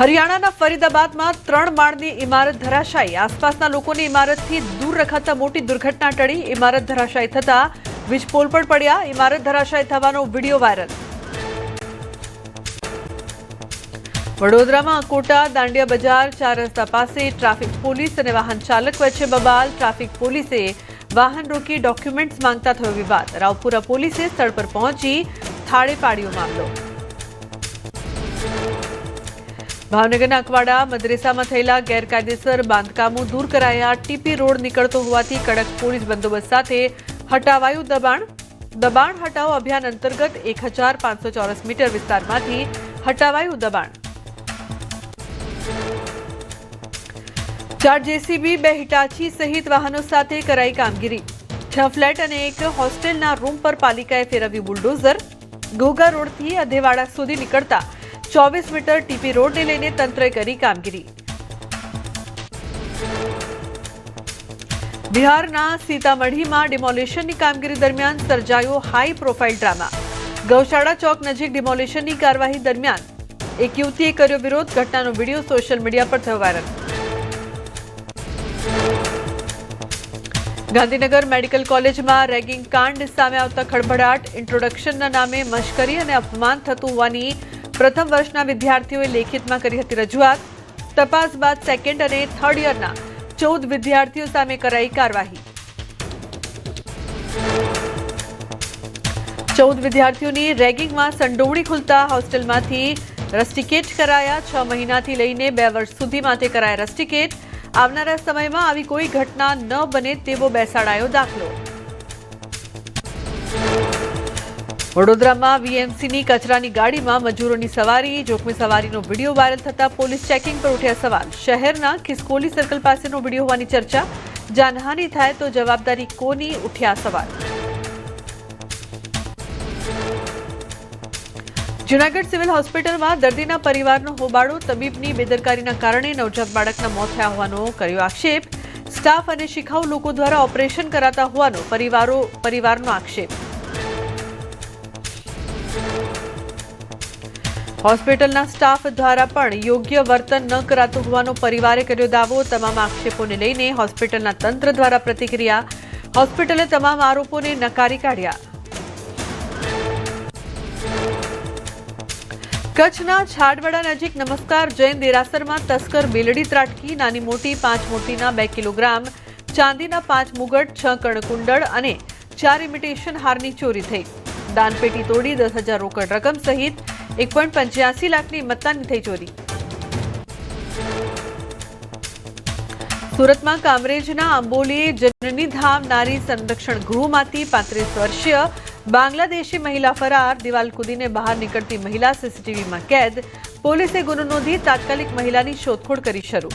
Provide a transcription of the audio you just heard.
હરિયાણાના ફરીદાબાદમાં ત્રણ માળની ઇમારત ધરાશાયી. આસપાસના લોકોની ઇમારતથી દૂર રખાતા મોટી દુર્ઘટના ટળી. ઇમારત ધરાશાયી થતા વીજપોલ પણ પડ્યા. ઇમારત ધરાશાયી થવાનો વીડિયો વાયરલ. વડોદરામાં કોટા દાંડિયા બજાર, ચાર રસ્તા પાસે ટ્રાફિક પોલીસ અને વાહન ચાલક વચ્ચે બબાલ. ટ્રાફિક પોલીસે વાહન રોકી ડોક્યુમેન્ટ્સ માંગતા થયો વિવાદ. રાવપુરા પોલીસે સ્થળ પર પહોંચી થાળે પાડ્યો મામલો. ભાવનગરના અકવાડા મદ્રેસામાં થયેલા ગેરકાયદેસર બાંધકામો દૂર કરાયા ટીપી રોડ નીકળતો હોવાથી કડક પોલીસ બંદોબસ્ત સાથે હટાવાયું દબાણ દબાણ હટાવો અભિયાન અંતર્ગત એક હજાર પાંચસો ચોરસ મીટર વિસ્તારમાંથી હટાવાયું દબાણ ચાર જેસીબી બે હિટાચી સહિત વાહનો સાથે કરાઈ કામગીરી છ ફ્લેટ અને એક હોસ્ટેલના રૂમ પર પાલિકાએ ફેરવ્યું બુલડોઝર ઘોઘા રોડથી અધેવાડા સુધી નીકળતા ચોવીસ મીટર ટીપી રોડને લઈને તંત્રએ કરી કામગીરી. બિહારના સીતામઢીમાં ડિમોલિશનની કામગીરી દરમિયાન સર્જાયો હાઈ પ્રોફાઇલ ડ્રામા. ગૌશાળા ચોક નજીક ડિમોલિશનની કાર્યવાહી દરમિયાન એક યુવતીએ કર્યો વિરોધ. ઘટનાનો વીડિયો સોશિયલ મીડિયા પર થયો વાયરલ. ગાંધીનગર મેડિકલ કોલેજમાં રેગિંગ કાંડ સામે આવતા ખળભળાટ. ઇન્ટ્રોડક્શનના નામે મશ્કરી અને અપમાન થતું હોવાની પ્રથમ વર્ષના વિદ્યાર્થીઓએ લેખિતમાં કરી હતી રજૂઆત. તપાસ બાદ સેકન્ડ અને થર્ડ યરના ચૌદ વિદ્યાર્થીઓ સામે કરાઈ કાર્યવાહી. ચૌદ વિદ્યાર્થીઓની રેગિંગમાં સંડોવણી ખુલતા હોસ્ટેલમાંથી રસ્ટિકેટ કરાયા. છ મહિનાથી લઈને બે વર્ષ સુધી માટે કરાયા રસ્ટિકેટ આવનારા સમયમાં આવી કોઈ ઘટના ન બને તેવો બેસાડાયો દાખલો. વડોદરામાં વીએમસીની કચરાની ગાડીમાં મજૂરોની સવારી, જોખમી સવારીનો વીડિયો વાયરલ થતા પોલીસ ચેકિંગ પર ઉઠ્યા સવાલ. શહેરના ખિસકોલી સર્કલ પાસેનો વીડિયો હોવાની ચર્ચા. જાનહાનિ થાય તો જવાબદારી કોની? ઉઠ્યા સવાલ. જૂનાગઢ સિવિલ હોસ્પિટલમાં દર્દીના પરિવારનો હોબાળો, તબીબની બેદરકારીના કારણે નવજાત બાળકના મોત થયા હોવાનો કર્યો આક્ષેપ. સ્ટાફ અને શિખાઉ લોકો દ્વારા ઓપરેશન કરાતા હોવાનો પરિવારો, પરિવારનો આક્ષેપ. હોસ્પિટલના સ્ટાફ દ્વારા પણ યોગ્ય વર્તન ન કરાતું હોવાનો પરિવારે કર્યો દાવો. તમામ આક્ષેપોને લઈને હોસ્પિટલના તંત્ર દ્વારા પ્રતિક્રિયા. હોસ્પિટલે તમામ આરોપોને નકારી કાઢ્યા. કચ્છના છાડવાડા નજીક નમસ્કાર જૈન દેરાસરમાં તસ્કર બેલડી ત્રાટકી, નાની મોટી પાંચ મોટીના બે કિલોગ્રામ, ચાંદીના પાંચ મુગટ, છ કણકુંડળ અને ચાર ઇમિટેશન હારની ચોરી થઈ. દાનપેટી તોડી દસ હજાર રોકડ રકમ સહિત એક પોઈન્ટ પંચ્યાસી લાખની મત્તાની થઈ ચોરી. સુરતમાં કામરેજના આંબોલી જનની ધામ નારી સંરક્ષણ ગૃહમાંથી પાંત્રીસ વર્ષીય બાંગ્લાદેશી મહિલા ફરાર. દિવાલ કૂદીને બહાર નીકળતી મહિલા સીસીટીવીમાં કેદ. પોલીસે ગુનો નોંધી તાત્કાલિક મહિલાની શોધખોળ કરી શરૂ.